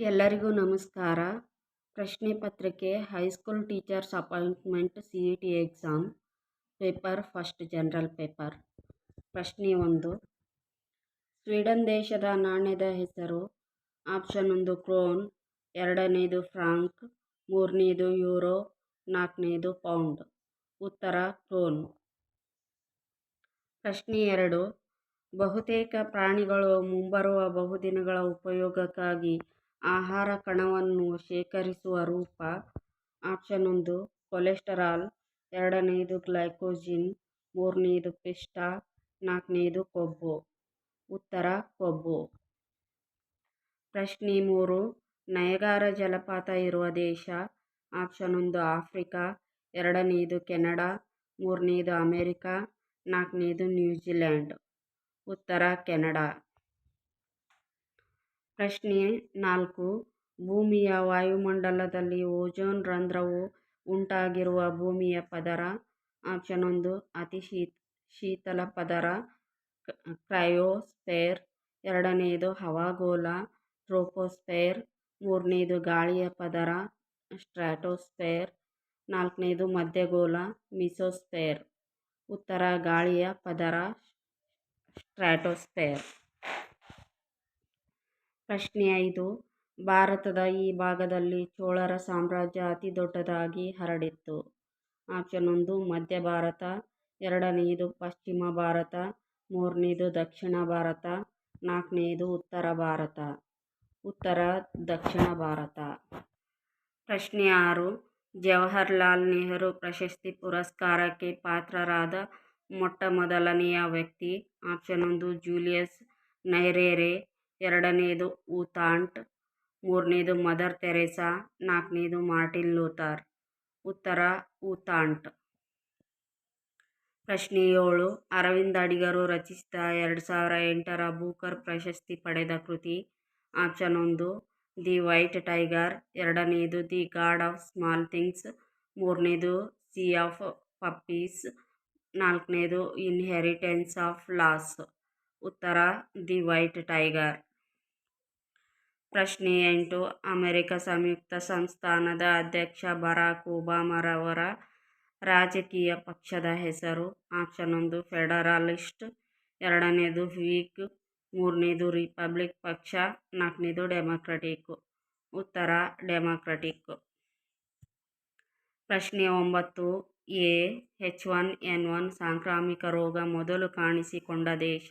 ಎಲ್ಲರಿಗೂ ನಮಸ್ಕಾರ. ಪ್ರಶ್ನೆ ಪತ್ರಿಕೆ high school teachers appointment C E T exam paper, first general paper. ಪ್ರಶ್ನೆ ಒಂದು, ಸ್ವೀಡನ್ ದೇಶದ ನಾಣ್ಯದ ಹೆಸರು, ಆಪ್ಷನ್ ಒಂದು ಕ್ರೋನ್, ಎರಡನೇದು ಫ್ರಾಂಕ್, ಮೂರನೇದು ಯೂರೋ, ನಾಲ್ಕನೇದು ಪೌಂಡ್. ಉತ್ತರ ಕ್ರೋನ್. ಪ್ರಶ್ನೆ ಎರಡು, ಬಹುತೇಕ ಪ್ರಾಣಿಗಳು ಮುಂಬರುವ ಬಹುದಿನಗಳ ಉಪಯೋಗಕ್ಕಾಗಿ ಆಹಾರ ಕಣವನ್ನು ಶೇಖರಿಸುವ ರೂಪ ಆಪ್ಷನ್ ಒಂದು ಕೊಲೆಸ್ಟರಾಲ್ ಎರಡನೆಯದು ಗ್ಲೈಕೋಜಿನ್ ಮೂರನೆಯದು ಪಿಷ್ಟ ನಾಲ್ಕನೆಯದು ಕೊಬ್ಬು. ಉತ್ತರ, ಕೊಬ್ಬು. ಪ್ರಶ್ನೆ ಮೂರು, ನಯಗಾರ ಜಲಪಾತ ಇರುವ ದೇಶ ಆಪ್ಷನ್ ಒಂದು ಆಫ್ರಿಕಾ ಎರಡನೆಯದು ಕೆನಡಾ ಮೂರನೆಯದು ಅಮೇರಿಕಾ ನಾಲ್ಕನೆಯದು ನ್ಯೂಜಿಲ್ಯಾಂಡ್. ಉತ್ತರ, ಕೆನಡಾ. ಪ್ರಶ್ನೆ ನಾಲ್ಕು. ಭೂಮಿಯ ವಾಯುಮಂಡಲದಲ್ಲಿ ಓಜೋನ್ ರಂಧ್ರವು ಉಂಟಾಗಿರುವ ಭೂಮಿಯ ಪದರ. ಆಪ್ಷನ್ ಒಂದು, ಅತಿ ಶೀತ, ಶೀತಲ ಪದರ. ಕ್ರಯೋಸ್ಫೇರ್. ಎರಡನೆಯದು ಹವಾಗೋಲ ಟ್ರೋಪೋಸ್ಫೇರ್. ಮೂರನೇದು, ಗಾಳಿಯ ಪದರ. ಸ್ಟ್ರಾಟೋಸ್ಫೇರ್. ನಾಲ್ಕನೇದು, ಮಧ್ಯಗೋಳ. ಮಿಸೋಸ್ಫೇರ್. ಉತ್ತರ, ಗಾಳಿಯ ಪದರ. ಸ್ಟ್ರಾಟೋಸ್ಫೇರ್. ಪ್ರಶ್ನೆ ಐದು. ಭಾರತದ ಈ ಭಾಗದಲ್ಲಿ ಚೋಳರ ಸಾಮ್ರಾಜ್ಯ ಅತಿ ದೊಡ್ಡದಾಗಿ ಹರಡಿತ್ತು. ಆಪ್ಷನ್ ಒಂದು, ಮಧ್ಯ ಭಾರತ ಎರಡನೆಯದು ಪಶ್ಚಿಮ ಭಾರತ, ಮೂರನೇದು, ದಕ್ಷಿಣ ಭಾರತ ನಾಲ್ಕನೆಯದು ಉತ್ತರ ಭಾರತ. ಉತ್ತರ, ದಕ್ಷಿಣ ಭಾರತ. ಪ್ರಶ್ನೆ ಆರು, ಜವಾಹರ್ಲಾಲ್ ನೆಹರು ಪ್ರಶಸ್ತಿ ಪುರಸ್ಕಾರಕ್ಕೆ ಪಾತ್ರರಾದ ಮೊಟ್ಟ ಮೊದಲನೆಯ ವ್ಯಕ್ತಿ. ಆಪ್ಷನ್ ಒಂದು, ಜೂಲಿಯಸ್ ನೈರೆರೆ ಎರಡನೆಯದು ಊತಾಂಟ್, ಮೂರನೇದು ಮದರ್ ತೆರೇಸಾ, ನಾಲ್ಕನೇದು ಮಾರ್ಟಿನ್ ಲೂಥರ್. ಉತ್ತರ, ಊತಾಂಟ್. ಪ್ರಶ್ನೆ ಏಳು, ಅರವಿಂದ ಅಡಿಗರು ರಚಿಸಿದ ಎರಡು ಸಾವಿರ ಎಂಟರ ಬೂಕರ್ ಪ್ರಶಸ್ತಿ ಪಡೆದ ಕೃತಿ ಆಪ್ಷನ್ ಒಂದು, ದಿ ವೈಟ್ ಟೈಗರ್, ಎರಡನೇದು the god of small things, ಮೂರನೇದು ಸಿ ಆಫ್ ಪಪ್ಪೀಸ್, ನಾಲ್ಕನೇದು ಇನ್ಹೆರಿಟೆನ್ಸ್ ಆಫ್ ಲಾಸ್. ಉತ್ತರ, ದಿ ವೈಟ್ ಟೈಗರ್. ಪ್ರಶ್ನೆ ಎಂಟು. ಅಮೆರಿಕ ಸಂಯುಕ್ತ ಸಂಸ್ಥಾನದ ಅಧ್ಯಕ್ಷ ಬರಾಕ್ ಒಬಾಮರವರ ರಾಜಕೀಯ ಪಕ್ಷದ ಹೆಸರು. ಆಪ್ಷನ್ ಒಂದು, ಫೆಡರಲಿಸ್ಟ್. ಎರಡನೇದು, ವೀಕ್. ಮೂರನೇದು, ರಿಪಬ್ಲಿಕ್ ಪಕ್ಷ. ನಾಲ್ಕನೇದು, ಡೆಮಾಕ್ರಟಿಕ್. ಉತ್ತರ, ಡೆಮಾಕ್ರಟಿಕ್. ಪ್ರಶ್ನೆ ಒಂಬತ್ತು. A H one N one ಸಾಂಕ್ರಾಮಿಕ ರೋಗ ಮೊದಲು ಕಾಣಿಸಿಕೊಂಡ ದೇಶ.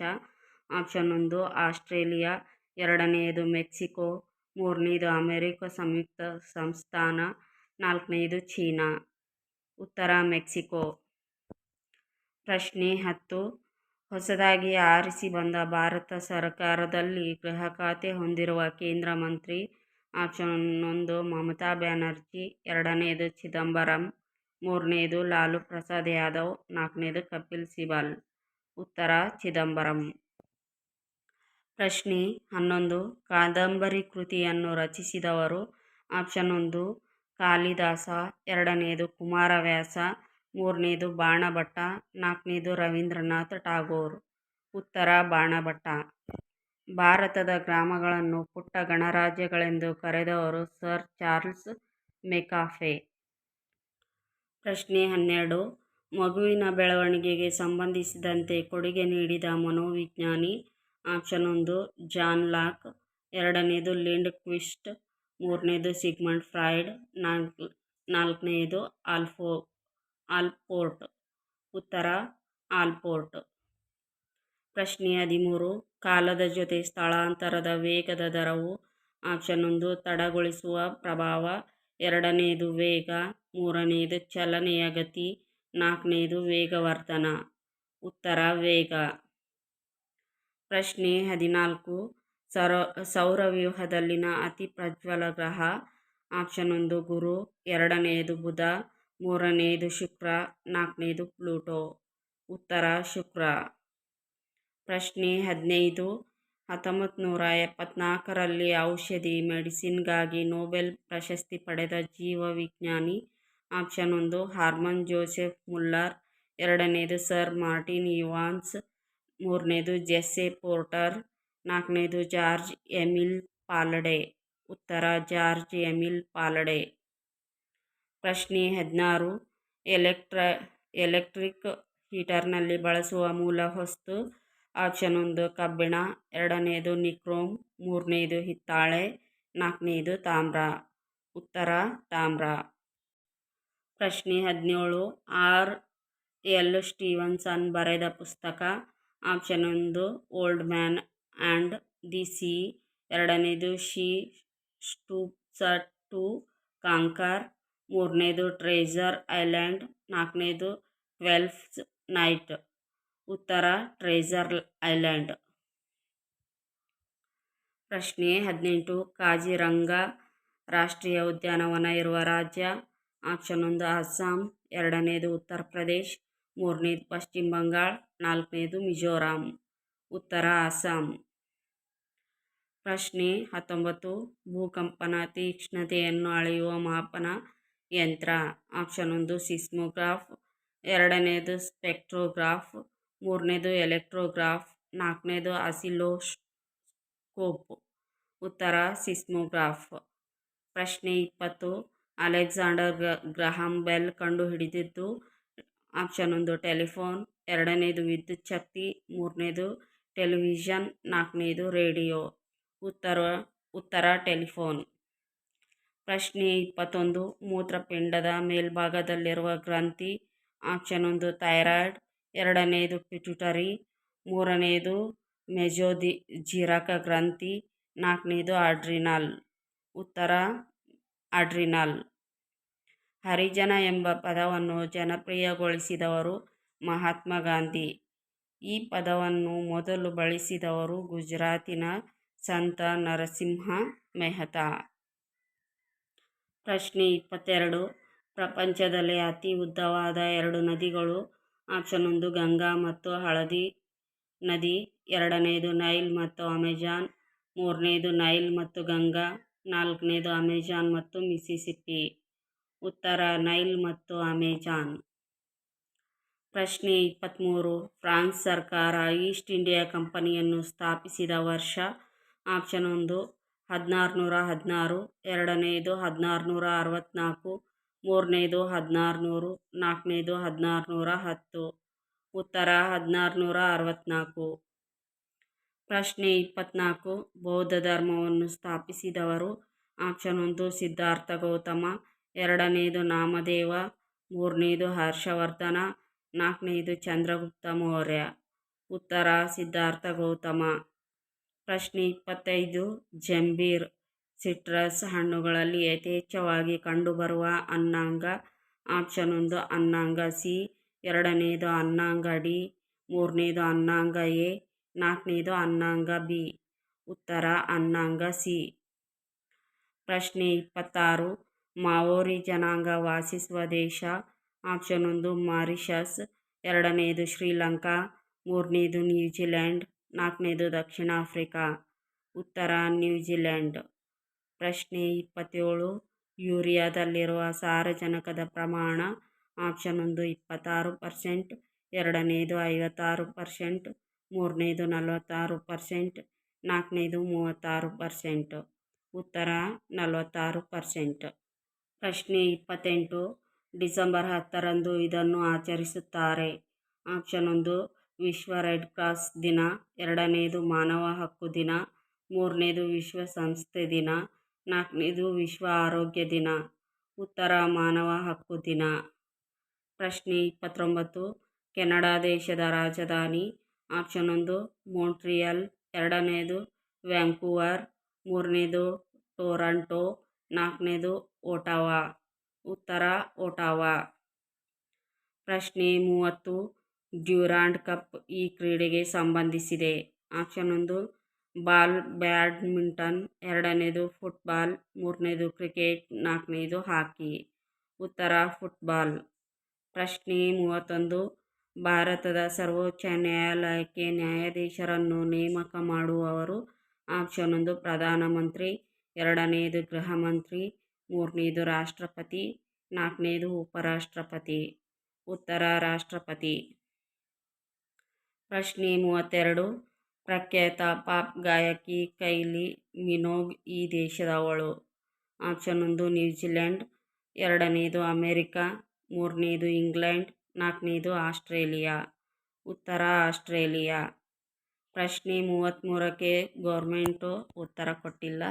ಆಪ್ಷನ್ ಒಂದು, ಆಸ್ಟ್ರೇಲಿಯಾ. ಎರಡನೆಯದು ಮೆಕ್ಸಿಕೋ ಮೂರನೆಯದು ಅಮೇರಿಕ ಸಂಯುಕ್ತ ಸಂಸ್ಥಾನ ನಾಲ್ಕನೆಯದು ಚೀನಾ. ಉತ್ತರ ಮೆಕ್ಸಿಕೋ. ಪ್ರಶ್ನೆ ಹತ್ತು. ಹೊಸದಾಗಿ ಆರಿಸಿ ಬಂದ ಭಾರತ ಸರ್ಕಾರದಲ್ಲಿ ಗೃಹ ಖಾತೆ ಹೊಂದಿರುವ ಕೇಂದ್ರ ಮಂತ್ರಿ ಆಪ್ಷನ್ ಒಂದು ಮಮತಾ ಬ್ಯಾನರ್ಜಿ ಎರಡನೆಯದು ಚಿದಂಬರಂ ಮೂರನೆಯದು ಲಾಲು ಪ್ರಸಾದ್ ಯಾದವ್, ನಾಲ್ಕನೇದು ಕಪಿಲ್ ಸಿಬಲ್. ಉತ್ತರ ಚಿದಂಬರಂ. ಪ್ರಶ್ನೆ ಹನ್ನೊಂದು. ಕಾದಂಬರಿ ಕೃತಿಯನ್ನು ರಚಿಸಿದವರು ಆಪ್ಷನ್ ಒಂದು, ಕಾಳಿದಾಸ. ಎರಡನೆಯದು ಕುಮಾರವ್ಯಾಸ. ಮೂರನೇದು, ಬಾಣಭಟ್ಟ. ನಾಲ್ಕನೇದು, ರವೀಂದ್ರನಾಥ್ ಟಾಗೋರ್ ಉತ್ತರ, ಬಾಣಭಟ್ಟ. ಭಾರತದ ಗ್ರಾಮಗಳನ್ನು ಪುಟ್ಟ ಗಣರಾಜ್ಯಗಳೆಂದು ಕರೆದವರು ಸರ್ ಚಾರ್ಲ್ಸ್ ಮೆಕಾಫೆ. ಪ್ರಶ್ನೆ ಹನ್ನೆರಡು, ಮಗುವಿನ ಬೆಳವಣಿಗೆಗೆ ಸಂಬಂಧಿಸಿದಂತೆ ಕೊಡುಗೆ ನೀಡಿದ ಮನೋವಿಜ್ಞಾನಿ ಆಪ್ಷನ್ ಒಂದು, ಜಾನ್ ಲಾಕ್. ಎರಡನೇದು, ಲಿಂಡ್ ಕ್ವಿಸ್ಟ್. ಮೂರನೇದು, ಸಿಗ್ಮಂಡ್ ಫ್ರಾಯ್ಡ್. ನಾಲ್ಕು ನಾಲ್ಕನೆಯದು ಆಲ್ಫೋ, ಆಲ್ಪೋರ್ಟ್. ಉತ್ತರ, ಆಲ್ಪೋರ್ಟ್. ಪ್ರಶ್ನೆ ಹದಿಮೂರು, ಕಾಲದ ಜೊತೆ ಸ್ಥಳಾಂತರದ ವೇಗದ ದರವು. ಆಪ್ಷನ್ ಒಂದು, ತಡಗೊಳಿಸುವ ಪ್ರಭಾವ. ಎರಡನೆಯದು ವೇಗ. ಮೂರನೆಯದು ಚಲನೆಯ ಗತಿ. ನಾಲ್ಕನೆಯದು ವೇಗವರ್ಧನ. ಉತ್ತರ, ವೇಗ. ಪ್ರಶ್ನೆ ಹದಿನಾಲ್ಕು. ಸರ, ಸೌರವ್ಯೂಹದಲ್ಲಿನ ಅತಿ ಪ್ರಜ್ವಲ ಗ್ರಹ ಆಪ್ಷನ್ ಒಂದು, ಗುರು. ಎರಡನೆಯದು ಬುಧ. ಮೂರನೆಯದು ಶುಕ್ರ. ನಾಲ್ಕನೆಯದು ಪ್ಲೂಟೋ. ಉತ್ತರ, ಶುಕ್ರ. ಪ್ರಶ್ನೆ ಹದಿನೈದು. ಹತ್ತೊಂಬತ್ತು ನೂರ ಎಪ್ಪತ್ನಾಲ್ಕರಲ್ಲಿ ಔಷಧಿ ಮೆಡಿಸಿನ್ಗಾಗಿ ನೊಬೆಲ್ ಪ್ರಶಸ್ತಿ ಪಡೆದ ಜೀವ ವಿಜ್ಞಾನಿ. ಆಪ್ಷನ್ ಒಂದು, ಹಾರ್ಮನ್ ಜೋಸೆಫ್ ಮುಲ್ಲರ್. ಎರಡನೆಯದು ಸರ್ ಮಾರ್ಟಿನ್ ಇವಾನ್ಸ್. ಮೂರನೇದು ಜೆಸ್ಸೆ ಪೋರ್ಟರ್, ನಾಲ್ಕನೇದು ಜಾರ್ಜ್ ಎಮಿಲ್ ಪಾಲಡೆ, ಉತ್ತರ ಜಾರ್ಜ್ ಎಮಿಲ್ ಪಾಲಡೆ. ಪ್ರಶ್ನೆ ಹದಿನಾರು, ಎಲೆಕ್ಟ್ರ, ಎಲೆಕ್ಟ್ರಿಕ್ ಹೀಟರ್ನಲ್ಲಿ ಬಳಸುವ ಮೂಲ ವಸ್ತು, ಆಪ್ಷನ್ ಒಂದು ಕಬ್ಬಿಣ ಎರಡನೆಯದು ನಿಕ್ರೋಮ್ ಮೂರನೆಯದು ಹಿತ್ತಾಳೆ ನಾಲ್ಕನೆಯದು ತಾಮ್ರ. ಉತ್ತರ ತಾಮ್ರ. ಪ್ರಶ್ನೆ ಹದಿನೇಳು, ಆರ್ ಎಲ್ ಸ್ಟೀವನ್ಸನ್ ಬರೆದ ಪುಸ್ತಕ ಆಪ್ಷನ್ ಒಂದು, old man and the sea. ಎರಡನೇದು, ಶಿ ಸ್ಟೂಪ್ಸ ಟು, ಕಾಂಕರ್. ಮೂರನೇದು, ಟ್ರೇಜರ್ ಐಲ್ಯಾಂಡ್. ನಾಲ್ಕನೇದು, ಟ್ವೆಲ್ಫ್ಸ್ ನೈಟ್. ಉತ್ತರ, ಟ್ರೇಜರ್ ಐಲ್ಯಾಂಡ್. ಪ್ರಶ್ನೆ ಹದಿನೆಂಟು, ಕಾಜಿರಂಗ ರಾಷ್ಟ್ರೀಯ ಉದ್ಯಾನವನ ಇರುವ ರಾಜ್ಯ. ಆಪ್ಷನ್ ಒಂದು, ಅಸ್ಸಾಂ. ಎರಡನೇದು, ಉತ್ತರ ಪ್ರದೇಶ್. ಮೂರನೇದು ಪಶ್ಚಿಮ ಬಂಗಾಳ, ನಾಲ್ಕನೇದು ಮಿಜೋರಾಂ, ಉತ್ತರ ಅಸ್ಸಾಂ. ಪ್ರಶ್ನೆ ಹತ್ತೊಂಬತ್ತು, ಭೂಕಂಪನ ತೀಕ್ಷ್ಣತೆಯನ್ನು ಅಳೆಯುವ ಮಾಪನ ಯಂತ್ರ. ಆಪ್ಷನ್ ಒಂದು, ಸಿಸ್ಮೋಗ್ರಾಫ್. ಎರಡನೇದು, ಸ್ಪೆಕ್ಟ್ರೋಗ್ರಾಫ್. ಮೂರನೇದು, ಎಲೆಕ್ಟ್ರೋಗ್ರಾಫ್. ನಾಲ್ಕನೇದು ಅಸಿಲೋಸ್ಕೋಪ್ ಉತ್ತರ, ಸಿಸ್ಮೋಗ್ರಾಫ್. ಪ್ರಶ್ನೆ ಇಪ್ಪತ್ತು, ಅಲೆಕ್ಸಾಂಡರ್ ಗ್ರಹಾಂ ಬೆಲ್ ಕಂಡುಹಿಡಿದಿದ್ದು ಆಪ್ಷನ್ ಒಂದು ಟೆಲಿಫೋನ್, ಎರಡನೇದು ವಿದ್ಯುತ್ ಶಕ್ತಿ, ಮೂರನೇದು ಟೆಲಿವಿಷನ್, ನಾಲ್ಕನೇದು ರೇಡಿಯೋ. ಉತ್ತರ ಉತ್ತರ ಟೆಲಿಫೋನ್. ಪ್ರಶ್ನೆ ಇಪ್ಪತ್ತೊಂದು, ಮೂತ್ರಪಿಂಡದ ಮೇಲ್ಭಾಗದಲ್ಲಿರುವ ಗ್ರಂಥಿ, ಆಪ್ಷನ್ ಒಂದು ಥೈರಾಯ್ಡ್ ಎರಡನೆಯದು ಪಿಟ್ಯುಟರಿ ಮೂರನೆಯದು ಮೆಜೋದಿ, ಜೀರಕ ಗ್ರಂಥಿ, ನಾಲ್ಕನೇದು ಆಡ್ರಿನಾಲ್ ಉತ್ತರ, ಅಡ್ರಿನಲ್. ಹರಿಜನ ಎಂಬ ಪದವನ್ನು ಜನಪ್ರಿಯಗೊಳಿಸಿದವರು ಮಹಾತ್ಮ ಗಾಂಧಿ. ಈ ಪದವನ್ನು ಮೊದಲು ಬಳಸಿದವರು ಗುಜರಾತಿನ ಸಂತ ನರಸಿಂಹ ಮೆಹತಾ. ಪ್ರಶ್ನೆ ಇಪ್ಪತ್ತೆರಡು. ಪ್ರಪಂಚದಲ್ಲಿ ಅತಿ ಉದ್ದವಾದ ಎರಡು ನದಿಗಳು ಆಪ್ಷನ್ ಒಂದು ಗಂಗಾ ಮತ್ತು ಹಳದಿ ನದಿ ಎರಡನೆಯದು ನೈಲ್ ಮತ್ತು ಅಮೆಜಾನ್ ಮೂರನೆಯದು ನೈಲ್ ಮತ್ತು ಗಂಗಾ, ನಾಲ್ಕನೇದು ಅಮೆಜಾನ್ ಮತ್ತು ಮಿಸಿಸಿಪ್ಪಿ ಉತ್ತರ ನೈಲ್ ಮತ್ತು ಅಮೆಜಾನ್. ಪ್ರಶ್ನೆ ಇಪ್ಪತ್ತ್ಮೂರು ಫ್ರಾನ್ಸ್ ಸರ್ಕಾರ ಈಸ್ಟ್ ಇಂಡಿಯಾ ಕಂಪನಿಯನ್ನು ಸ್ಥಾಪಿಸಿದ ವರ್ಷ ಆಪ್ಷನ್ ಒಂದು, ಹದಿನಾರುನೂರ ಹದಿನಾರು ಎರಡನೆಯದು ಹದಿನಾರುನೂರ ಅರವತ್ತ್ನಾಲ್ಕು ಮೂರನೆಯದು ಹದಿನಾರುನೂರು, ನಾಲ್ಕನೇದು ಹದಿನಾರುನೂರ ಹತ್ತು. ಉತ್ತರ ಹದಿನಾರುನೂರ ಅರವತ್ತ್ನಾಲ್ಕು ಪ್ರಶ್ನೆ ಇಪ್ಪತ್ತ್ನಾಲ್ಕು ಬೌದ್ಧ ಧರ್ಮವನ್ನು ಸ್ಥಾಪಿಸಿದವರು ಆಪ್ಷನ್ ಒಂದು, ಸಿದ್ಧಾರ್ಥ ಗೌತಮ ಎರಡನೆಯದು ನಾಮದೇವ ಮೂರನೆಯದು ಹರ್ಷವರ್ಧನ ನಾಲ್ಕನೆಯದು ಚಂದ್ರಗುಪ್ತ ಮೌರ್ಯ. ಉತ್ತರ, ಸಿದ್ಧಾರ್ಥ ಗೌತಮ. ಪ್ರಶ್ನೆ ಇಪ್ಪತ್ತೈದು, ಜಂಬೀರ್ ಸಿಟ್ರಸ್ ಹಣ್ಣುಗಳಲ್ಲಿ ಯಥೇಚ್ಛವಾಗಿ ಕಂಡುಬರುವ ಅನ್ನಾಂಗ, ಆಪ್ಷನ್ ಒಂದು ಅನ್ನಾಂಗ ಸಿ ಎರಡನೆಯದು ಅನ್ನಾಂಗ ಡಿ, ಮೂರನೇದು ಅನ್ನಾಂಗ ಎ, ನಾಲ್ಕನೇದು ಅನ್ನಾಂಗ ಬಿ. ಉತ್ತರ ಅನ್ನಾಂಗ ಸಿ. ಪ್ರಶ್ನೆ ಇಪ್ಪತ್ತಾರು ಮಾವೋರಿ ಜನಾಂಗ ವಾಸಿಸುವ ದೇಶ. ಆಪ್ಷನ್ ಒಂದು ಮಾರಿಷಸ್. ಎರಡನೆಯದು ಶ್ರೀಲಂಕಾ. ಮೂರನೇದು, ನ್ಯೂಜಿಲ್ಯಾಂಡ್. ನಾಲ್ಕನೇದು, ದಕ್ಷಿಣ ಆಫ್ರಿಕಾ. ಉತ್ತರ, ನ್ಯೂಜಿಲ್ಯಾಂಡ್. ಪ್ರಶ್ನೆ ಇಪ್ಪತ್ತೇಳು, ಯೂರಿಯಾದಲ್ಲಿರುವ ಸಾರಜನಕದ ಪ್ರಮಾಣ. ಆಪ್ಷನ್ ಒಂದು ಇಪ್ಪತ್ತಾರು ಪರ್ಸೆಂಟ್. ಎರಡನೇದು, ಐವತ್ತಾರು ಪರ್ಸೆಂಟ್. ಮೂರನೇದು, ನಲವತ್ತಾರು ಪರ್ಸೆಂಟ್. ನಾಲ್ಕನೇದು, ಮೂವತ್ತಾರು ಪರ್ಸೆಂಟ್. ಉತ್ತರ, ನಲವತ್ತಾರು ಪರ್ಸೆಂಟ್. ಪ್ರಶ್ನೆ ಇಪ್ಪತ್ತೆಂಟು. ಡಿಸೆಂಬರ್ ಹತ್ತರಂದು ಇದನ್ನು ಆಚರಿಸುತ್ತಾರೆ. ಆಪ್ಷನ್ ಒಂದು, ವಿಶ್ವ ರೆಡ್ ಕ್ರಾಸ್ ದಿನ. ಎರಡನೇದು, ಮಾನವ ಹಕ್ಕು ದಿನ. ಮೂರನೇದು ವಿಶ್ವಸಂಸ್ಥೆ ದಿನ. ನಾಲ್ಕನೇದು, ವಿಶ್ವ ಆರೋಗ್ಯ ದಿನ. ಉತ್ತರ, ಮಾನವ ಹಕ್ಕು ದಿನ. ಪ್ರಶ್ನೆ ಇಪ್ಪತ್ತೊಂಬತ್ತು, ಕೆನಡಾ ದೇಶದ ರಾಜಧಾನಿ. ಆಪ್ಷನ್ ಒಂದು, ಮೋಂಟ್ರಿಯಲ್. ಎರಡನೇದು, ವ್ಯಾಂಕೂವರ್. ಮೂರನೇದು, ಟೊರಾಂಟೊ. ನಾಲ್ಕನೇದು ಒಟಾವಾ ಉತ್ತರ ಓಟಾವಾ. ಪ್ರಶ್ನೆ ಮೂವತ್ತು, ಡ್ಯೂರಾಂಡ್ ಕಪ್ ಈ ಕ್ರೀಡೆಗೆ ಸಂಬಂಧಿಸಿದೆ. ಆಪ್ಷನ್ ಒಂದು, ಬಾಲ್ ಬ್ಯಾಡ್ಮಿಂಟನ್, ಎರಡನೇದು ಫುಟ್ಬಾಲ್, ಮೂರನೇದು ಕ್ರಿಕೆಟ್, ನಾಲ್ಕನೇದು ಹಾಕಿ. ಉತ್ತರ ಫುಟ್ಬಾಲ್. ಪ್ರಶ್ನೆ ಮೂವತ್ತೊಂದು, ಭಾರತದ ಸರ್ವೋಚ್ಚ ನ್ಯಾಯಾಲಯಕ್ಕೆ ನ್ಯಾಯಾಧೀಶರನ್ನು ನೇಮಕ ಮಾಡುವವರು, ಆಪ್ಷನ್ ಒಂದು, ಪ್ರಧಾನಮಂತ್ರಿ ಎರಡನೆಯದು ಗೃಹ ಮಂತ್ರಿ ಮೂರನೆಯದು ರಾಷ್ಟ್ರಪತಿ, ನಾಲ್ಕನೇದು ಉಪರಾಷ್ಟ್ರಪತಿ, ಉತ್ತರ ರಾಷ್ಟ್ರಪತಿ. ಪ್ರಶ್ನೆ ಮೂವತ್ತೆರಡು, ಪ್ರಖ್ಯಾತ ಪಾಪ್ ಗಾಯಕಿ ಕೈಲಿ ಮಿನೋಗ್ ಈ ದೇಶದವಳು. ಆಪ್ಷನ್ ಒಂದು, ನ್ಯೂಜಿಲೆಂಡ್. ಎರಡನೇದು, ಅಮೇರಿಕಾ. ಮೂರನೇದು, ಇಂಗ್ಲೆಂಡ್. ನಾಲ್ಕನೇದು, ಆಸ್ಟ್ರೇಲಿಯಾ. ಉತ್ತರ ಆಸ್ಟ್ರೇಲಿಯಾ. ಪ್ರಶ್ನೆ ಮೂವತ್ತ್ಮೂರಕ್ಕೆ ಗೌರ್ಮೆಂಟು ಉತ್ತರ ಕೊಟ್ಟಿಲ್ಲ.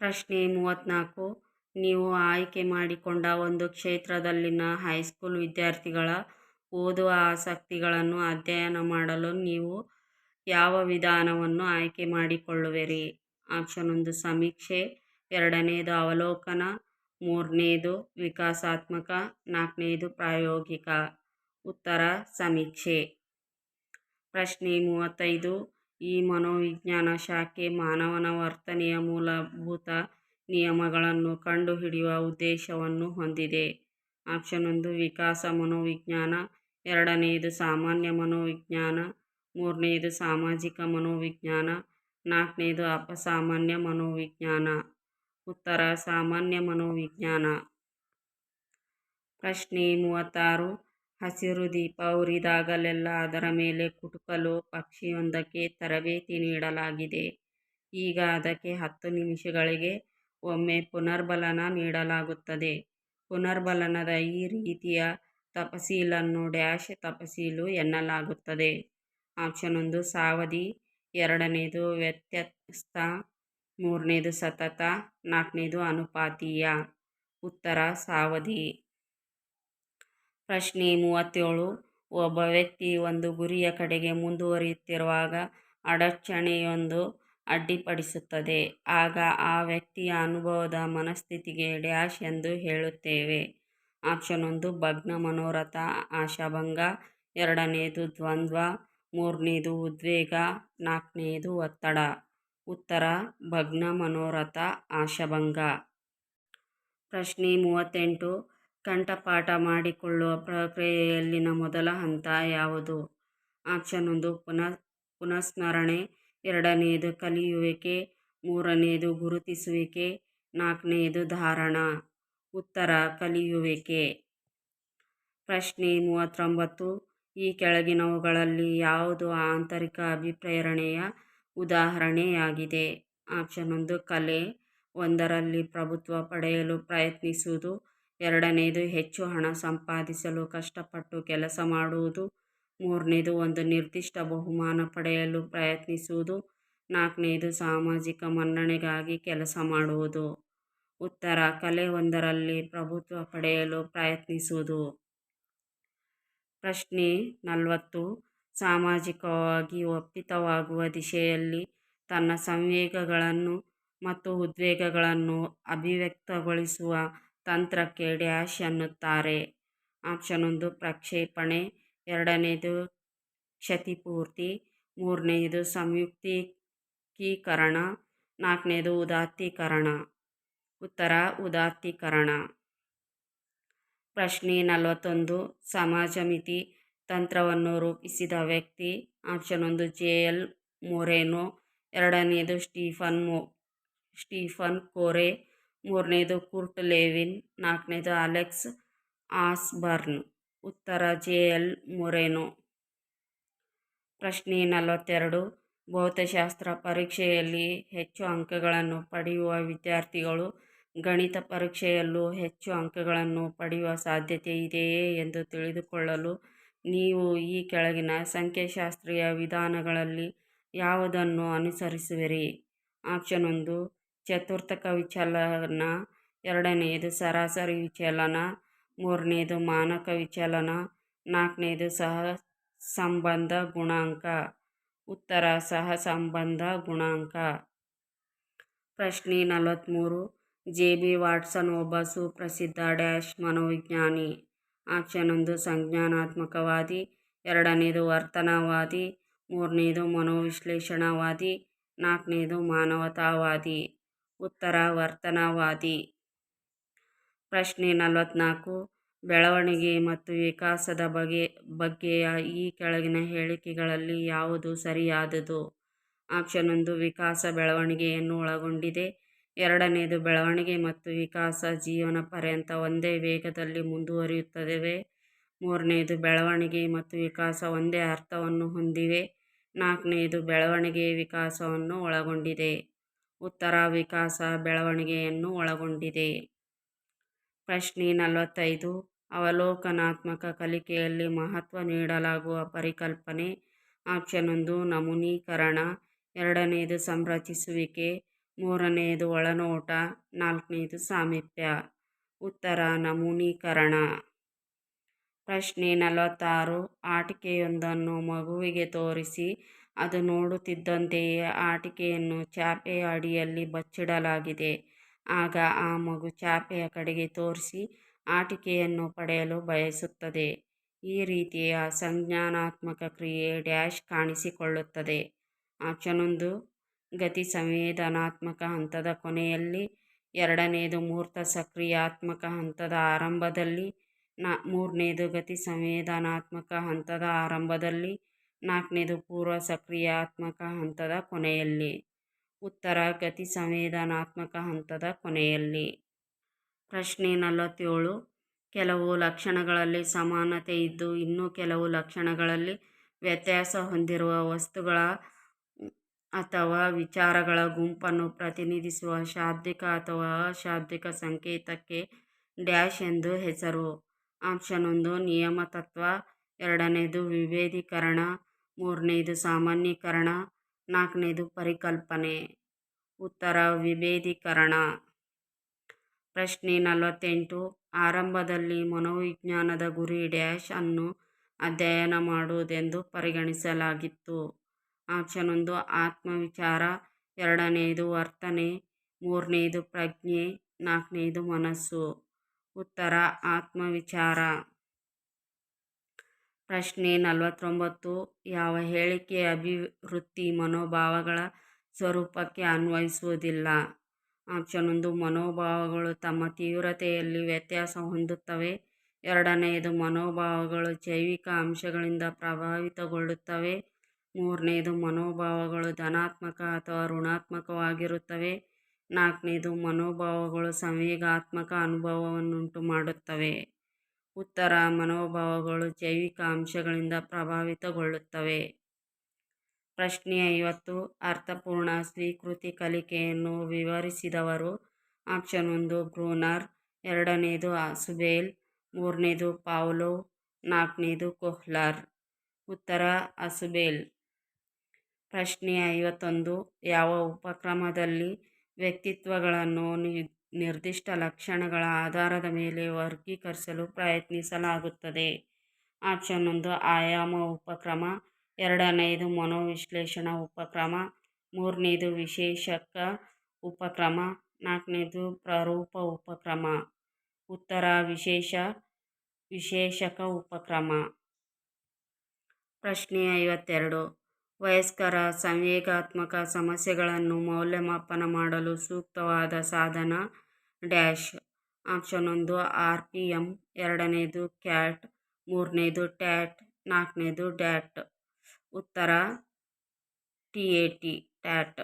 ಪ್ರಶ್ನೆ ಮೂವತ್ತ್ನಾಲ್ಕು. ನೀವು ಆಯ್ಕೆ ಮಾಡಿಕೊಂಡ ಒಂದು ಕ್ಷೇತ್ರದಲ್ಲಿನ ಹೈಸ್ಕೂಲ್ ವಿದ್ಯಾರ್ಥಿಗಳ ಓದುವ ಆಸಕ್ತಿಗಳನ್ನು ಅಧ್ಯಯನ ಮಾಡಲು ನೀವು ಯಾವ ವಿಧಾನವನ್ನು ಆಯ್ಕೆ ಮಾಡಿಕೊಳ್ಳುವಿರಿ? ಆಪ್ಷನ್ ಒಂದು, ಸಮೀಕ್ಷೆ. ಎರಡನೆಯದು ಅವಲೋಕನ. ಮೂರನೆಯದು ವಿಕಾಸಾತ್ಮಕ. ನಾಲ್ಕನೆಯದು ಪ್ರಾಯೋಗಿಕ. ಉತ್ತರ, ಸಮೀಕ್ಷೆ. ಪ್ರಶ್ನೆ ಮೂವತ್ತೈದು. ಈ ಮನೋವಿಜ್ಞಾನ ಶಾಖೆ ಮಾನವನ ವರ್ತನೆಯ ಮೂಲಭೂತ ನಿಯಮಗಳನ್ನು ಕಂಡುಹಿಡಿಯುವ ಉದ್ದೇಶವನ್ನು ಹೊಂದಿದೆ. ಆಪ್ಷನ್ ಒಂದು, ವಿಕಾಸ ಮನೋವಿಜ್ಞಾನ. ಎರಡನೆಯದು ಸಾಮಾನ್ಯ ಮನೋವಿಜ್ಞಾನ. ಮೂರನೆಯದು ಸಾಮಾಜಿಕ ಮನೋವಿಜ್ಞಾನ. ನಾಲ್ಕನೇದು, ಅಪಸಾಮಾನ್ಯ ಮನೋವಿಜ್ಞಾನ. ಉತ್ತರ, ಸಾಮಾನ್ಯ ಮನೋವಿಜ್ಞಾನ. ಪ್ರಶ್ನೆ ಮೂವತ್ತಾರು ಹಸಿರು ದೀಪ ಉರಿದಾಗಲೆಲ್ಲ ಅದರ ಮೇಲೆ ಕುಟುಕಲು ಪಕ್ಷಿಯೊಂದಕ್ಕೆ ತರಬೇತಿ ನೀಡಲಾಗಿದೆ. ಈಗ ಅದಕ್ಕೆ ಹತ್ತು ನಿಮಿಷಗಳಿಗೆ ಒಮ್ಮೆ ಪುನರ್ಬಲನ ನೀಡಲಾಗುತ್ತದೆ. ಪುನರ್ಬಲನದ ಈ ರೀತಿಯ ತಪಸೀಲನ್ನು ಡ್ಯಾಶ್ ತಪಸೀಲು ಎನ್ನಲಾಗುತ್ತದೆ. ಆಪ್ಷನ್ ಒಂದು, ಸಾವಧಿ. ಎರಡನೇದು, ವ್ಯತ್ಯಸ್ತ. ಮೂರನೇದು, ಸತತ. ನಾಲ್ಕನೇದು, ಅನುಪಾತೀಯ. ಉತ್ತರ, ಸಾವಧಿ. ಪ್ರಶ್ನೆ ಮೂವತ್ತೇಳು. ಒಬ್ಬ ವ್ಯಕ್ತಿ ಒಂದು ಗುರಿಯ ಕಡೆಗೆ ಮುಂದುವರಿಯುತ್ತಿರುವಾಗ ಅಡಚಣೆಯೊಂದು ಅಡ್ಡಿಪಡಿಸುತ್ತದೆ. ಆಗ ಆ ವ್ಯಕ್ತಿಯ ಅನುಭವದ ಮನಸ್ಥಿತಿಗೆ ಡ್ಯಾಶ್ ಎಂದು ಹೇಳುತ್ತೇವೆ. ಆಪ್ಷನ್ ಒಂದು, ಭಗ್ನ ಮನೋರಥ, ಆಶಾಭಂಗ. ಎರಡನೆಯದು ದ್ವಂದ್ವ. ಮೂರನೇದು, ಉದ್ವೇಗ. ನಾಲ್ಕನೆಯದು ಒತ್ತಡ. ಉತ್ತರ, ಭಗ್ನ ಮನೋರಥ, ಆಶಾಭಂಗ. ಪ್ರಶ್ನೆ ಮೂವತ್ತೆಂಟು. ಕಂಠಪಾಠ ಮಾಡಿಕೊಳ್ಳುವ ಪ್ರಕ್ರಿಯೆಯಲ್ಲಿನ ಮೊದಲ ಹಂತ ಯಾವುದು? ಆಪ್ಷನ್ ಒಂದು ಪುನಃ, ಪುನಃಸ್ಮರಣೆ. ಎರಡನೆಯದು ಕಲಿಯುವಿಕೆ. ಮೂರನೆಯದು ಗುರುತಿಸುವಿಕೆ. ನಾಲ್ಕನೆಯದು ಧಾರಣ. ಉತ್ತರ, ಕಲಿಯುವಿಕೆ. ಪ್ರಶ್ನೆ ಮೂವತ್ತೊಂಬತ್ತು. ಈ ಕೆಳಗಿನವುಗಳಲ್ಲಿ ಯಾವುದು ಆಂತರಿಕ ಅಭಿಪ್ರೇರಣೆಯ ಉದಾಹರಣೆಯಾಗಿದೆ? ಆಪ್ಷನ್ ಒಂದು, ಕಲೆ. ಒಂದರಲ್ಲಿ ಪ್ರಭುತ್ವ ಪಡೆಯಲು ಪ್ರಯತ್ನಿಸುವುದು. ಎರಡನೆಯದು ಹೆಚ್ಚು ಹಣ ಸಂಪಾದಿಸಲು ಕಷ್ಟಪಟ್ಟು ಕೆಲಸ ಮಾಡುವುದು. ಮೂರನೇದು ಒಂದು ನಿರ್ದಿಷ್ಟ ಬಹುಮಾನ ಪಡೆಯಲು ಪ್ರಯತ್ನಿಸುವುದು. ನಾಲ್ಕನೇದು ಸಾಮಾಜಿಕ ಮನ್ನಣೆಗಾಗಿ ಕೆಲಸ ಮಾಡುವುದು. ಉತ್ತರ ಕಲೆ ಒಂದರಲ್ಲಿ ಪ್ರಭುತ್ವ ಪಡೆಯಲು ಪ್ರಯತ್ನಿಸುವುದು. ಪ್ರಶ್ನೆ ನಲವತ್ತು, ಸಾಮಾಜಿಕವಾಗಿ ಒಪ್ಪಿತವಾಗುವ ದಿಶೆಯಲ್ಲಿ ತನ್ನ ಸಂವೇಗಗಳನ್ನು ಮತ್ತು ಉದ್ವೇಗಗಳನ್ನು ಅಭಿವ್ಯಕ್ತಗೊಳಿಸುವ ತಂತ್ರಕ್ಕೆ ಡ್ಯಾಶ್ ಎನ್ನುತ್ತಾರೆ ಆಪ್ಷನ್ ಒಂದು, ಪ್ರಕ್ಷೇಪಣೆ. ಎರಡನೇದು, ಕ್ಷತಿಪೂರ್ತಿ. ಮೂರನೆಯದು ಸಂಯುಕ್ತೀಕರಣ. ನಾಲ್ಕನೇದು, ಉದಾತ್ತೀಕರಣ. ಉತ್ತರ, ಉದಾತ್ತೀಕರಣ. ಪ್ರಶ್ನೆ ನಲವತ್ತೊಂದು ಸಮಾಜಮಿತಿ ತಂತ್ರವನ್ನು ರೂಪಿಸಿದ ವ್ಯಕ್ತಿ. ಆಪ್ಷನ್ ಒಂದು, ಜೆ. ಎಲ್. ಮೊರೇನೋ. ಎರಡನೆಯದು ಸ್ಟೀಫನ್ ಮೊ, ಸ್ಟೀಫನ್ ಕೋರೆ. ಮೂರನೇದು ಕುರ್ಟ್ ಲೆವಿನ್, ನಾಲ್ಕನೇದು ಅಲೆಕ್ಸ್ ಆಸ್ಬರ್ನ್. ಉತ್ತರ ಜೆ ಎಲ್ ಮೊರೆನೊ. ಪ್ರಶ್ನೆ ನಲವತ್ತೆರಡು, ಭೌತಶಾಸ್ತ್ರ ಪರೀಕ್ಷೆಯಲ್ಲಿ ಹೆಚ್ಚು ಅಂಕಗಳನ್ನು ಪಡೆಯುವ ವಿದ್ಯಾರ್ಥಿಗಳು ಗಣಿತ ಪರೀಕ್ಷೆಯಲ್ಲೂ ಹೆಚ್ಚು ಅಂಕಗಳನ್ನು ಪಡೆಯುವ ಸಾಧ್ಯತೆ ಇದೆಯೇ ಎಂದು ತಿಳಿದುಕೊಳ್ಳಲು ನೀವು ಈ ಕೆಳಗಿನ ಸಂಖ್ಯಾಶಾಸ್ತ್ರೀಯ ವಿಧಾನಗಳಲ್ಲಿ ಯಾವುದನ್ನು ಅನುಸರಿಸುವಿರಿ? ಆಪ್ಷನ್ ಒಂದು ಚತುರ್ಥಕ ವಿಚಲನ ಎರಡನೆಯದು ಸರಾಸರಿ ವಿಚಲನ ಮೂರನೆಯದು ಮಾನಕ ವಿಚಲನ, ನಾಲ್ಕನೇದು ಸಹ ಸಂಬಂಧ ಗುಣಾಂಕ. ಉತ್ತರ ಸಹ ಸಂಬಂಧ ಗುಣಾಂಕ. ಪ್ರಶ್ನೆ ನಲವತ್ತ್ಮೂರು ಜೆ ಬಿ ವಾಟ್ಸನ್ ಒಬ್ಬ ಸುಪ್ರಸಿದ್ಧ ಡ್ಯಾಶ್ ಮನೋವಿಜ್ಞಾನಿ. ಆಪ್ಷನ್ ಒಂದು, ಸಂಜ್ಞಾನಾತ್ಮಕವಾದಿ. ಎರಡನೇದು, ವರ್ತನವಾದಿ. ಮೂರನೇದು, ಮನೋವಿಶ್ಲೇಷಣಾವಾದಿ. ನಾಲ್ಕನೇದು, ಮಾನವತಾವಾದಿ. ಉತ್ತರ ವರ್ತನವಾದಿ. ಪ್ರಶ್ನೆ ನಲವತ್ತ್ನಾಲ್ಕು ಬೆಳವಣಿಗೆ ಮತ್ತು ವಿಕಾಸದ ಬಗೆ, ಬಗ್ಗೆಯ ಈ ಕೆಳಗಿನ ಹೇಳಿಕೆಗಳಲ್ಲಿ ಯಾವುದು ಸರಿಯಾದುದು? ಆಪ್ಷನ್ ಒಂದು, ವಿಕಾಸ ಬೆಳವಣಿಗೆಯನ್ನು ಒಳಗೊಂಡಿದೆ. ಎರಡನೆಯದು ಬೆಳವಣಿಗೆ ಮತ್ತು ವಿಕಾಸ ಜೀವನ ಪರ್ಯಂತ ಒಂದೇ ವೇಗದಲ್ಲಿ ಮುಂದುವರಿಯುತ್ತದೆ ಮೂರನೆಯದು ಬೆಳವಣಿಗೆ ಮತ್ತು ವಿಕಾಸ ಒಂದೇ ಅರ್ಥವನ್ನು ಹೊಂದಿವೆ. ನಾಲ್ಕನೆಯದು ಬೆಳವಣಿಗೆ ವಿಕಾಸವನ್ನು ಒಳಗೊಂಡಿದೆ. ಉತ್ತರ ವಿಕಾಸ ಬೆಳವಣಿಗೆಯನ್ನು ಒಳಗೊಂಡಿದೆ. ಪ್ರಶ್ನೆ ನಲವತ್ತೈದು. ಅವಲೋಕನಾತ್ಮಕ ಕಲಿಕೆಯಲ್ಲಿ ಮಹತ್ವ ನೀಡಲಾಗುವ ಪರಿಕಲ್ಪನೆ. ಆಪ್ಷನ್ ಒಂದು, ನಮೂನೀಕರಣ. ಎರಡನೆಯದು ಸಂರಚಿಸುವಿಕೆ. ಮೂರನೆಯದು ಒಳನೋಟ. ನಾಲ್ಕನೆಯದು ಸಾಮೀಪ್ಯ. ಉತ್ತರ, ನಮೂನೀಕರಣ. ಪ್ರಶ್ನೆ ನಲವತ್ತಾರು. ಆಟಿಕೆಯೊಂದನ್ನು ಮಗುವಿಗೆ ತೋರಿಸಿ. ಅದು ನೋಡುತ್ತಿದ್ದಂತೆಯೇ ಆಟಿಕೆಯನ್ನು ಚಾಪೆಯ ಅಡಿಯಲ್ಲಿ ಬಚ್ಚಿಡಲಾಗಿದೆ. ಆಗ ಆ ಮಗು ಚಾಪೆಯ ಕಡೆಗೆ ತೋರಿಸಿ ಆಟಿಕೆಯನ್ನು ಪಡೆಯಲು ಬಯಸುತ್ತದೆ. ಈ ರೀತಿಯ ಸಂಜ್ಞಾನಾತ್ಮಕ ಕ್ರಿಯೆ ಡ್ಯಾಶ್ ಕಾಣಿಸಿಕೊಳ್ಳುತ್ತದೆ. ಆಪ್ಷನ್ ಒಂದು ಗತಿ ಸಂವೇದನಾತ್ಮಕ ಹಂತದ ಕೊನೆಯಲ್ಲಿ ಎರಡನೆಯದು ಮೂರ್ತ ಸಕ್ರಿಯಾತ್ಮಕ ಹಂತದ ಆರಂಭದಲ್ಲಿ, ನ ಮೂರನೇದು ಗತಿ ಸಂವೇದನಾತ್ಮಕ ಹಂತದ ಆರಂಭದಲ್ಲಿ ನಾಲ್ಕನೇದು ಪೂರ್ವ ಸಕ್ರಿಯಾತ್ಮಕ ಹಂತದ ಕೊನೆಯಲ್ಲಿ. ಉತ್ತರ ಗತಿ ಸಂವೇದನಾತ್ಮಕ ಹಂತದ ಕೊನೆಯಲ್ಲಿ. ಪ್ರಶ್ನೆ ನಲವತ್ತೇಳು. ಕೆಲವು ಲಕ್ಷಣಗಳಲ್ಲಿ ಸಮಾನತೆ ಇದ್ದು ಇನ್ನು ಕೆಲವು ಲಕ್ಷಣಗಳಲ್ಲಿ ವ್ಯತ್ಯಾಸ ಹೊಂದಿರುವ ವಸ್ತುಗಳ ಅಥವಾ ವಿಚಾರಗಳ ಗುಂಪನ್ನು ಪ್ರತಿನಿಧಿಸುವ ಶಾಬ್ದಿಕ ಅಥವಾ ಅಶಾಬ್ದಿಕ ಸಂಕೇತಕ್ಕೆ ಡ್ಯಾಶ್ ಎಂದು ಹೆಸರು. ಆಪ್ಷನ್ ಒಂದು ನಿಯಮತತ್ವ ಎರಡನೇದು, ವಿಭೇದೀಕರಣ. ಮೂರನೇದು ಸಾಮಾನ್ಯೀಕರಣ, ನಾಲ್ಕನೇದು ಪರಿಕಲ್ಪನೆ. ಉತ್ತರ, ವಿಭೇದೀಕರಣ. ಪ್ರಶ್ನೆ ನಲವತ್ತೆಂಟು, ಆರಂಭದಲ್ಲಿ ಮನೋವಿಜ್ಞಾನದ ಗುರಿ ಡ್ಯಾಶ್ ಅನ್ನು ಅಧ್ಯಯನ ಮಾಡುವುದೆಂದು ಪರಿಗಣಿಸಲಾಗಿತ್ತು. ಆಪ್ಷನ್ ಒಂದು, ಆತ್ಮವಿಚಾರ. ಎರಡನೆಯದು ವರ್ತನೆ. ಮೂರನೆಯದು ಪ್ರಜ್ಞೆ. ನಾಲ್ಕನೆಯದು ಮನಸ್ಸು. ಉತ್ತರ, ಆತ್ಮವಿಚಾರ. ಪ್ರಶ್ನೆ ನಲವತ್ತೊಂಬತ್ತು, ಯಾವ ಹೇಳಿಕೆ ಅಭಿವೃತ್ತಿ ಮನೋಭಾವಗಳ ಸ್ವರೂಪಕ್ಕೆ ಅನ್ವಯಿಸುವುದಿಲ್ಲ? ಆಪ್ಷನ್ ಒಂದು, ಮನೋಭಾವಗಳು ತಮ್ಮ ತೀವ್ರತೆಯಲ್ಲಿ ವ್ಯತ್ಯಾಸ ಹೊಂದುತ್ತವೆ. ಎರಡನೆಯದು, ಮನೋಭಾವಗಳು ಜೈವಿಕ ಅಂಶಗಳಿಂದ ಪ್ರಭಾವಿತಗೊಳ್ಳುತ್ತವೆ. ಮೂರನೆಯದು, ಮನೋಭಾವಗಳು ಧನಾತ್ಮಕ ಅಥವಾ ಋಣಾತ್ಮಕವಾಗಿರುತ್ತವೆ. ನಾಲ್ಕನೇದು ಮನೋಭಾವಗಳು ಸಂವೇಗಾತ್ಮಕ ಅನುಭವವನ್ನುಂಟು ಮಾಡುತ್ತವೆ ಉತ್ತರ ಮನೋಭಾವಗಳು ಜೈವಿಕ ಅಂಶಗಳಿಂದ ಪ್ರಭಾವಿತಗೊಳ್ಳುತ್ತವೆ. ಪ್ರಶ್ನೆ ಐವತ್ತು, ಅರ್ಥಪೂರ್ಣ ಸ್ವೀಕೃತಿ ಕಲಿಕೆಯನ್ನು ವಿವರಿಸಿದವರು ಆಪ್ಷನ್ ಒಂದು, ಬ್ರೂನರ್, ಎರಡನೇದು ಅಸುಬೇಲ್, ಮೂರನೇದು ಪಾವ್ಲೋ, ನಾಲ್ಕನೇದು ಕೊಹ್ಲರ್. ಉತ್ತರ ಅಸುಬೇಲ್. ಪ್ರಶ್ನೆ ಐವತ್ತೊಂದು, ಯಾವ ಉಪಕ್ರಮದಲ್ಲಿ ವ್ಯಕ್ತಿತ್ವಗಳನ್ನು ನಿರ್ದಿಷ್ಟ ಲಕ್ಷಣಗಳ ಆಧಾರದ ಮೇಲೆ ವರ್ಗೀಕರಿಸಲು ಪ್ರಯತ್ನಿಸಲಾಗುತ್ತದೆ. ಆಪ್ಷನ್ ಒಂದು, ಆಯಾಮ ಉಪಕ್ರಮ. ಎರಡನೆಯದು ಮನೋವಿಶ್ಲೇಷಣಾ ಉಪಕ್ರಮ. ಮೂರನೇದು, ವಿಶೇಷಕ ಉಪಕ್ರಮ. ನಾಲ್ಕನೇದು, ಪ್ರರೂಪ ಉಪಕ್ರಮ. ಉತ್ತರ, ವಿಶೇಷ, ವಿಶೇಷಕ ಉಪಕ್ರಮ. ಪ್ರಶ್ನೆ ಐವತ್ತೆರಡು. ವಯಸ್ಕರ ಸಂವೇಗಾತ್ಮಕ ಸಮಸ್ಯೆಗಳನ್ನು ಮೌಲ್ಯಮಾಪನ ಮಾಡಲು ಸೂಕ್ತವಾದ ಸಾಧನ ಡ್ಯಾಶ್. ಆಪ್ಷನ್ ಒಂದು ಆರ್ ಪಿ ಎಂ ಎರಡನೇದು, ಕ್ಯಾಟ್. ಮೂರನೇದು, ಟ್ಯಾಟ್. ನಾಲ್ಕನೇದು, ಡ್ಯಾಟ್. ಉತ್ತರ, ಟಿ ಎ ಟಿ, ಟ್ಯಾಟ್.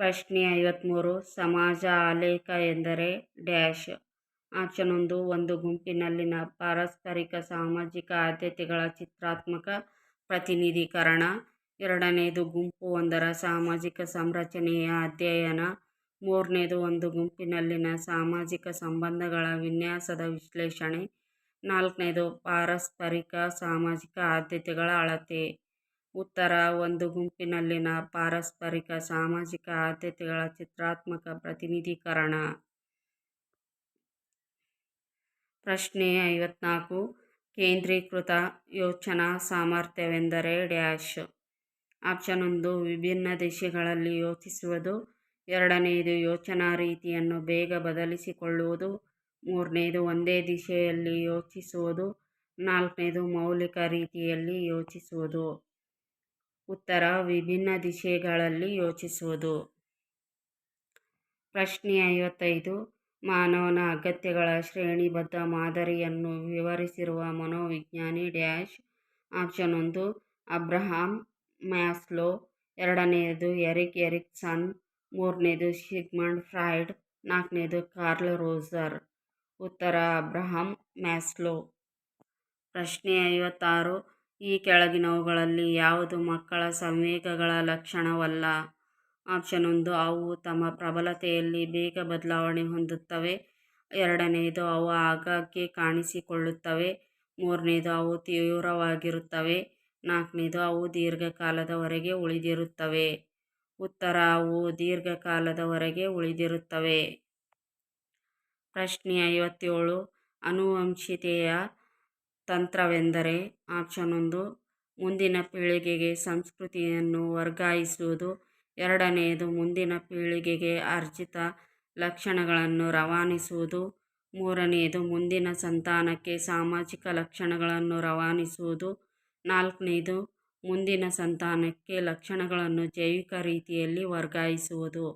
ಪ್ರಶ್ನೆ ಐವತ್ತ್ಮೂರು ಸಮಾಜ ಆಲೇಖ ಎಂದರೆ ಡ್ಯಾಶ್. ಆಪ್ಷನ್ ಒಂದು ಒಂದು ಗುಂಪಿನಲ್ಲಿನ ಪಾರಸ್ಪರಿಕ ಸಾಮಾಜಿಕ ಆದ್ಯತೆಗಳ ಚಿತ್ರಾತ್ಮಕ ಪ್ರತಿನಿಧೀಕರಣ. ಎರಡನೆಯದು ಗುಂಪು ಒಂದರ ಸಾಮಾಜಿಕ ಸಂರಚನೆಯ ಅಧ್ಯಯನ. ಮೂರನೇದು ಒಂದು ಗುಂಪಿನಲ್ಲಿನ ಸಾಮಾಜಿಕ ಸಂಬಂಧಗಳ ವಿನ್ಯಾಸದ ವಿಶ್ಲೇಷಣೆ. ನಾಲ್ಕನೇದು ಪಾರಸ್ಪರಿಕ ಸಾಮಾಜಿಕ ಆದ್ಯತೆಗಳ ಅಳತೆ. ಉತ್ತರ, ಒಂದು ಗುಂಪಿನಲ್ಲಿನ ಪಾರಸ್ಪರಿಕ ಸಾಮಾಜಿಕ ಆದ್ಯತೆಗಳ ಚಿತ್ರಾತ್ಮಕ ಪ್ರತಿನಿಧೀಕರಣ. ಪ್ರಶ್ನೆ ಐವತ್ನಾಲ್ಕು. ಕೇಂದ್ರೀಕೃತ ಯೋಚನಾ ಸಾಮರ್ಥ್ಯವೆಂದರೆ ಡ್ಯಾಶ್. ಆಪ್ಷನ್ ಒಂದು, ವಿಭಿನ್ನ ದಿಶೆಗಳಲ್ಲಿ ಯೋಚಿಸುವುದು. ಎರಡನೆಯದು ಯೋಚನಾ ರೀತಿಯನ್ನು ಬೇಗ ಬದಲಿಸಿಕೊಳ್ಳುವುದು. ಮೂರನೆಯದು ಒಂದೇ ದಿಶೆಯಲ್ಲಿ ಯೋಚಿಸುವುದು. ನಾಲ್ಕನೇದು, ಮೌಲಿಕ ರೀತಿಯಲ್ಲಿ ಯೋಚಿಸುವುದು. ಉತ್ತರ, ವಿಭಿನ್ನ ದಿಶೆಗಳಲ್ಲಿ ಯೋಚಿಸುವುದು. ಪ್ರಶ್ನೆ ಐವತ್ತೈದು ಮಾನವನ ಅಗತ್ಯಗಳ ಶ್ರೇಣಿಬದ್ಧ ಮಾದರಿಯನ್ನು ವಿವರಿಸಿರುವ ಮನೋವಿಜ್ಞಾನಿ ಡ್ಯಾಶ್ ಆಪ್ಷನ್ ಒಂದು ಅಬ್ರಹಾಂ ಮ್ಯಾಸ್ಲೋ ಎರಡನೆಯದು ಎರಿಕ್ ಎರಿಕ್ಸನ್, ಮೂರನೇದು ಸಿಗ್ಮಂಡ್ ಫ್ರಾಯ್ಡ್, ನಾಲ್ಕನೇದು ಕಾರ್ಲ್ ರೋಸರ್ ಉತ್ತರ, ಅಬ್ರಹಾಂ ಮ್ಯಾಸ್ಲೋ. ಪ್ರಶ್ನೆ ಐವತ್ತಾರು, ಈ ಕೆಳಗಿನವುಗಳಲ್ಲಿ ಯಾವುದು ಮಕ್ಕಳ ಸಂವೇಗಗಳ ಲಕ್ಷಣವಲ್ಲ? ಆಪ್ಷನ್ ಒಂದು, ಅವು ತಮ್ಮ ಪ್ರಬಲತೆಯಲ್ಲಿ ಬೇಗ ಬದಲಾವಣೆ ಹೊಂದುತ್ತವೆ. ಎರಡನೆಯದು ಅವು ಆಗಾಗ್ಗೆ ಕಾಣಿಸಿಕೊಳ್ಳುತ್ತವೆ. ಮೂರನೇದು, ಅವು ತೀವ್ರವಾಗಿರುತ್ತವೆ. ನಾಲ್ಕನೇದು, ಅವು ದೀರ್ಘಕಾಲದವರೆಗೆ ಉಳಿದಿರುತ್ತವೆ. ಉತ್ತರ, ಅವು ದೀರ್ಘಕಾಲದವರೆಗೆ ಉಳಿದಿರುತ್ತವೆ. ಪ್ರಶ್ನೆ ಐವತ್ತೇಳು ಆನುವಂಶಿಕತೆಯ ತಂತ್ರವೆಂದರೆ ಆಪ್ಷನ್ ಒಂದು, ಮುಂದಿನ ಪೀಳಿಗೆಗೆ ಸಂಸ್ಕೃತಿಯನ್ನು ವರ್ಗಾಯಿಸುವುದು. ಎರಡನೆಯದು ಮುಂದಿನ ಪೀಳಿಗೆಗೆ ಅರ್ಜಿತ ಲಕ್ಷಣಗಳನ್ನು ರವಾನಿಸುವುದು. ಮೂರನೆಯದು ಮುಂದಿನ ಸಂತಾನಕ್ಕೆ ಸಾಮಾಜಿಕ ಲಕ್ಷಣಗಳನ್ನು ರವಾನಿಸುವುದು. ನಾಲ್ಕನೇದು ಮುಂದಿನ ಸಂತಾನಕ್ಕೆ ಲಕ್ಷಣಗಳನ್ನು ಜೈವಿಕ ರೀತಿಯಲ್ಲಿ ವರ್ಗಾಯಿಸುವುದು.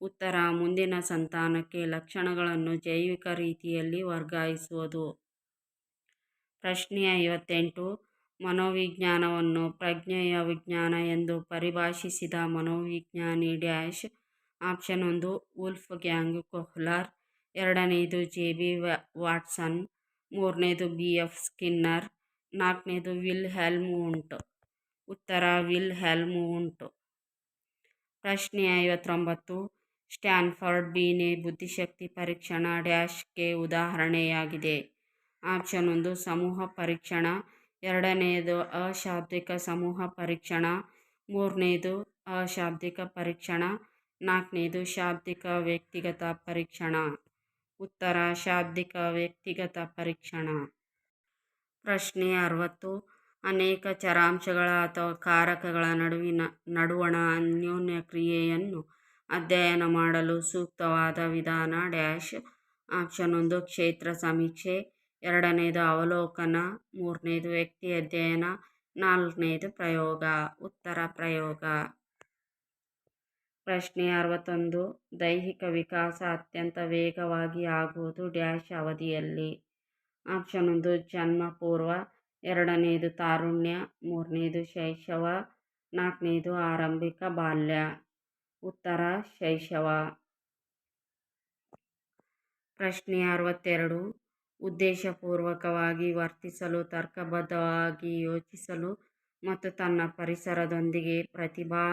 ಉತ್ತರ ಮುಂದಿನ ಸಂತಾನಕ್ಕೆ ಲಕ್ಷಣಗಳನ್ನು ಜೈವಿಕ ರೀತಿಯಲ್ಲಿ ವರ್ಗಾಯಿಸುವುದು. ಪ್ರಶ್ನೆ ಐವತ್ತೆಂಟು ಮನೋವಿಜ್ಞಾನವನ್ನು ಪ್ರಜ್ಞೆಯ ವಿಜ್ಞಾನ ಎಂದು ಪರಿಭಾಷಿಸಿದ ಮನೋವಿಜ್ಞಾನಿ ಡ್ಯಾಶ್ ಆಪ್ಷನ್ ಒಂದು, ವುಲ್ಫ್ ಗ್ಯಾಂಗ್ ಕೊಹ್ಲರ್. ಎರಡನೆಯದು ಜೆ ಬಿ ವಾಟ್ಸನ್ ಮೂರನೇದು, ಬಿ ಎಫ್ ಸ್ಕಿನ್ನರ್. ನಾಲ್ಕನೇದು ವಿಲ್ ಹೆಲ್ಮ್ ಉಂಟು. ಉತ್ತರ ವಿಲ್ ಹೆಲ್ಮ್ ಉಂಟು. ಪ್ರಶ್ನೆ ಐವತ್ತೊಂಬತ್ತು, ಸ್ಟ್ಯಾನ್ಫರ್ಡ್ ಬೀನೆ ಬುದ್ಧಿಶಕ್ತಿ ಪರೀಕ್ಷಣ ಡ್ಯಾಶ್ಗೆ ಉದಾಹರಣೆಯಾಗಿದೆ. ಆಪ್ಷನ್ ಒಂದು, ಸಮೂಹ ಪರೀಕ್ಷಣ. ಎರಡನೆಯದು ಅಶಾಬ್ದಿಕ ಸಮೂಹ ಪರೀಕ್ಷಣ. ಮೂರನೇದು ಅಶಾಬ್ದಿಕ ಪರೀಕ್ಷಣ. ನಾಲ್ಕನೇದು ಶಾಬ್ದಿಕ ವ್ಯಕ್ತಿಗತ ಪರೀಕ್ಷಣ. ಉತ್ತರ, ಶಾಬ್ದಿಕ ವ್ಯಕ್ತಿಗತ ಪರೀಕ್ಷಣ. ಪ್ರಶ್ನೆ ಅರವತ್ತು. ಅನೇಕ ಚರಾಂಶಗಳ ಅಥವಾ ಕಾರಕಗಳ ನಡುವಿನ ನಡುವಣ ಅನ್ಯೋನ್ಯ ಕ್ರಿಯೆಯನ್ನು ಅಧ್ಯಯನ ಮಾಡಲು ಸೂಕ್ತವಾದ ವಿಧಾನ ಡ್ಯಾಶ್. ಆಪ್ಷನ್ ಒಂದು, ಕ್ಷೇತ್ರ ಸಮೀಕ್ಷೆ. ಎರಡನೇದು ಅವಲೋಕನ, ಮೂರನೇದು ವ್ಯಕ್ತಿ ಅಧ್ಯಯನ, ನಾಲ್ಕನೇದು ಪ್ರಯೋಗ. ಉತ್ತರ ಪ್ರಯೋಗ. ಪ್ರಶ್ನೆ ಅರವತ್ತೊಂದು. ದೈಹಿಕ ವಿಕಾಸ ಅತ್ಯಂತ ವೇಗವಾಗಿ ಆಗುವುದು ಡ್ಯಾಶ್ ಅವಧಿಯಲ್ಲಿ. ಆಪ್ಷನ್ ಒಂದು, ಜನ್ಮ ಪೂರ್ವ. ಎರಡನೇದು ತಾರುಣ್ಯ, ಮೂರನೇದು ಶೈಶವ, ನಾಲ್ಕನೇದು ಆರಂಭಿಕ ಬಾಲ್ಯ. ಉತ್ತರ ಶೈಶವ. ಪ್ರಶ್ನೆ ಅರವತ್ತೆರಡು. ಉದ್ದೇಶಪೂರ್ವಕವಾಗಿ ವರ್ತಿಸಲು ತರ್ಕಬದ್ಧವಾಗಿ ಯೋಚಿಸಲು ಮತ್ತು ತನ್ನ ಪರಿಸರದೊಂದಿಗೆ ಪ್ರತಿಭಾ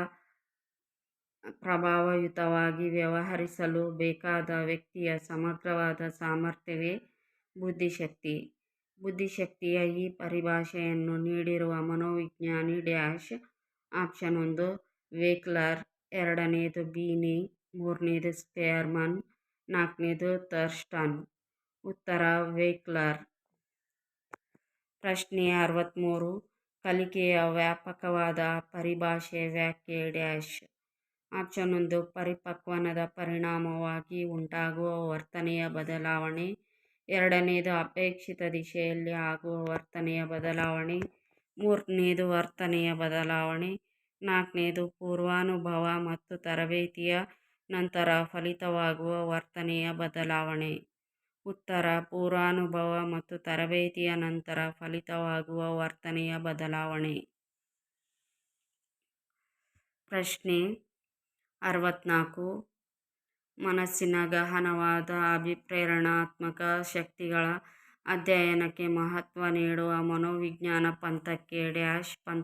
ಪ್ರಭಾವಯುತವಾಗಿ ವ್ಯವಹರಿಸಲು ಬೇಕಾದ ವ್ಯಕ್ತಿಯ ಸಮಗ್ರವಾದ ಸಾಮರ್ಥ್ಯವೇ ಬುದ್ಧಿಶಕ್ತಿ. ಬುದ್ಧಿಶಕ್ತಿಯ ಈ ಪರಿಭಾಷೆಯನ್ನು ನೀಡಿರುವ ಮನೋವಿಜ್ಞಾನಿ ಡ್ಯಾಶ್ ಆಪ್ಷನ್ ಒಂದು ವೇಕ್ಲರ್. ಎರಡನೇದು ಬೀನಿ, ಮೂರನೇದು ಸ್ಪೇರ್ಮನ್. ನಾಲ್ಕನೇದು ಥರ್ಸ್ಟನ್. ಉತ್ತರ, ವೇಕ್ಲರ್. ಪ್ರಶ್ನೆ ಅರವತ್ತ್ಮೂರು ಕಲಿಕೆಯ ವ್ಯಾಪಕವಾದ ಪರಿಭಾಷೆ ವ್ಯಾಖ್ಯೆ ಡ್ಯಾಶ್. ಆಪ್ಷನ್ ಒಂದು, ಪರಿಪಕ್ವನದ ಪರಿಣಾಮವಾಗಿ ಉಂಟಾಗುವ ವರ್ತನೆಯ ಬದಲಾವಣೆ. ಎರಡನೇದು, ಅಪೇಕ್ಷಿತ ದಿಶೆಯಲ್ಲಿ ಆಗುವ ವರ್ತನೆಯ ಬದಲಾವಣೆ. ಮೂರನೇದು, ವರ್ತನೆಯ ಬದಲಾವಣೆ. ನಾಲ್ಕನೇದು, ಪೂರ್ವಾನುಭವ ಮತ್ತು ತರಬೇತಿಯ ನಂತರ ಫಲಿತವಾಗುವ ವರ್ತನೆಯ ಬದಲಾವಣೆ. ಉತ್ತರ, ಪೂರ್ವಾನುಭವ ಮತ್ತು ತರಬೇತಿಯ ನಂತರ ಫಲಿತವಾಗುವ ವರ್ತನೆಯ ಬದಲಾವಣೆ. ಪ್ರಶ್ನೆ ಅರವತ್ತ್ನಾಲ್ಕು ಮನಸ್ಸಿನ ಗಹನವಾದ ಅಭಿಪ್ರೇರಣಾತ್ಮಕ ಶಕ್ತಿಗಳ ಅಧ್ಯಯನಕ್ಕೆ ಮಹತ್ವ ನೀಡುವ ಮನೋವಿಜ್ಞಾನ ಪಂಥಕ್ಕೆ ಡ್ಯಾಶ್ ಪಂಥ